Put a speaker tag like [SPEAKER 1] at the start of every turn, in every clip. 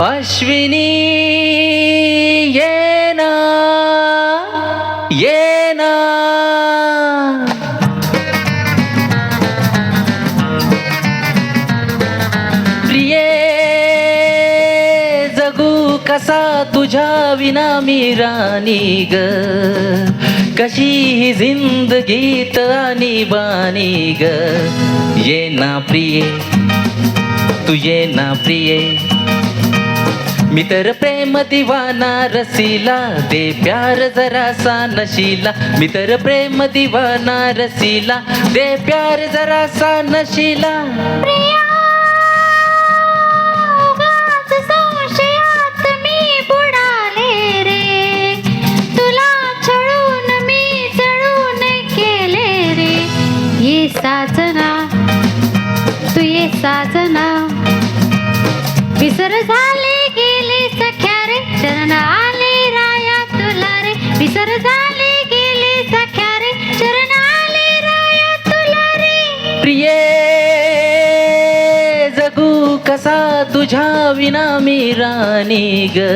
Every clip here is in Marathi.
[SPEAKER 1] अश्विनी ये ना ये ना। प्रिये जगू कसा तुझ्या विना मी राणी ग. कशी ही जिंदगीत आणि बाणी ग. ये ना प्रिये तू ये ना प्रिये. मी तर प्रेम दिवाना रसीला दे प्यार जरासा नशीला. मी तर प्रेम दिवाना रसीला दे प्यार जरासा नशीला.
[SPEAKER 2] बुडाले रे. तुला केले रे. साजना तू ये साजना. विसर झाले शरण आले राया तुला रे विसर झाले गेले सख्या रे शरण आले राया तुला रे
[SPEAKER 1] प्रिये जगू कसा तुझ्या विना मी राणी ग.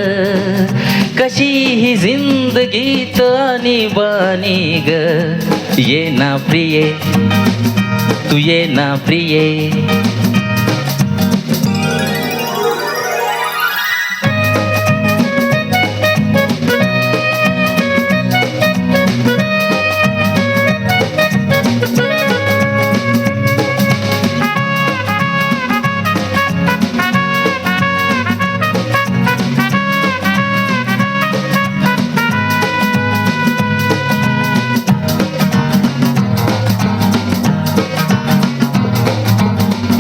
[SPEAKER 1] कशी ही जिंदगीत आणि बाणी ग. ये ना प्रिये तू ये ना प्रिये.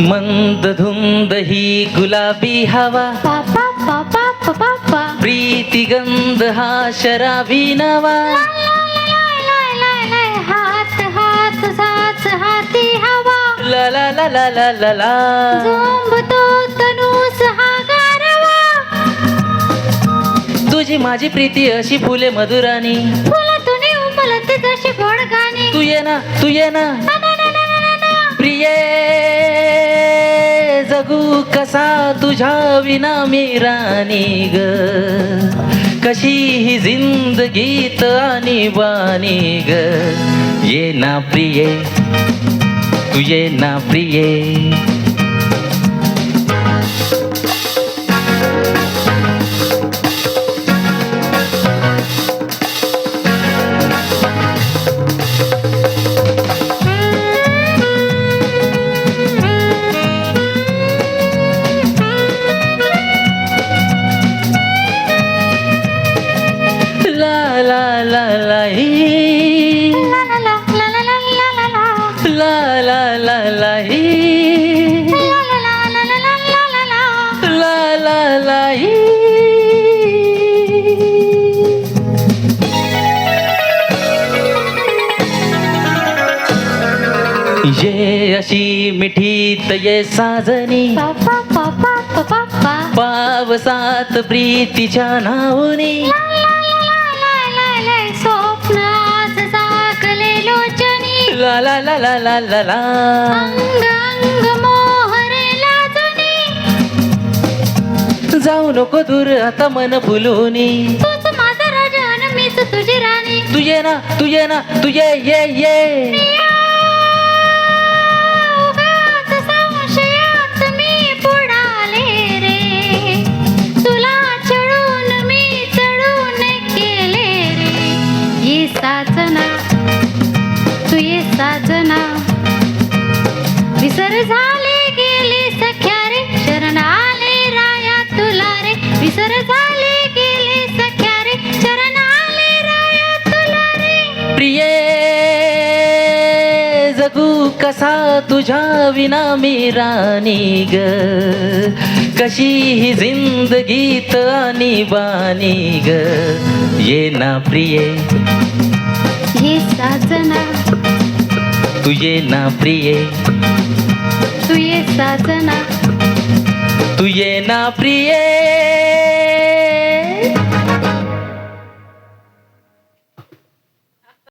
[SPEAKER 1] मंद धुंद ही गुलाबी हवा
[SPEAKER 2] पापा पापा पापा
[SPEAKER 1] प्रीती गंध हा शराबी नवा
[SPEAKER 2] हात हात साच हाती हवा
[SPEAKER 1] ला ला ला ला ला ला ला
[SPEAKER 2] झोंबतो तनूस हा गारवा
[SPEAKER 1] तुझी माझी प्रीती अशी फुले मधुरानी
[SPEAKER 2] फुलातून उमलते जशी गोड गाणी
[SPEAKER 1] तू ये ना तू ये ना. प्रिये जगू कसा तुझ्या विना मी राणी ग कशी ही जिंदगीत आणि बाणी ग. ये ना प्रिये तू ये ना प्रिये. ला ला, ये अशी मिठीत ये साजनी. पावसात प्रीतीच्या नावनी.
[SPEAKER 2] ला ला ला ला ला ला
[SPEAKER 1] जाऊ नको दूर आता मन
[SPEAKER 2] मीच तुझी
[SPEAKER 1] ना तू ये ना तू ये ये जगू कसा तुझ्या विना मी राणी ग? कशी ही जिंदगीत आणि बाणी ग? ये ना प्रिये.
[SPEAKER 2] ये साजना।
[SPEAKER 1] तू ये ना प्रिये.
[SPEAKER 2] तू ये साजना।
[SPEAKER 1] तू ये ना प्रिये.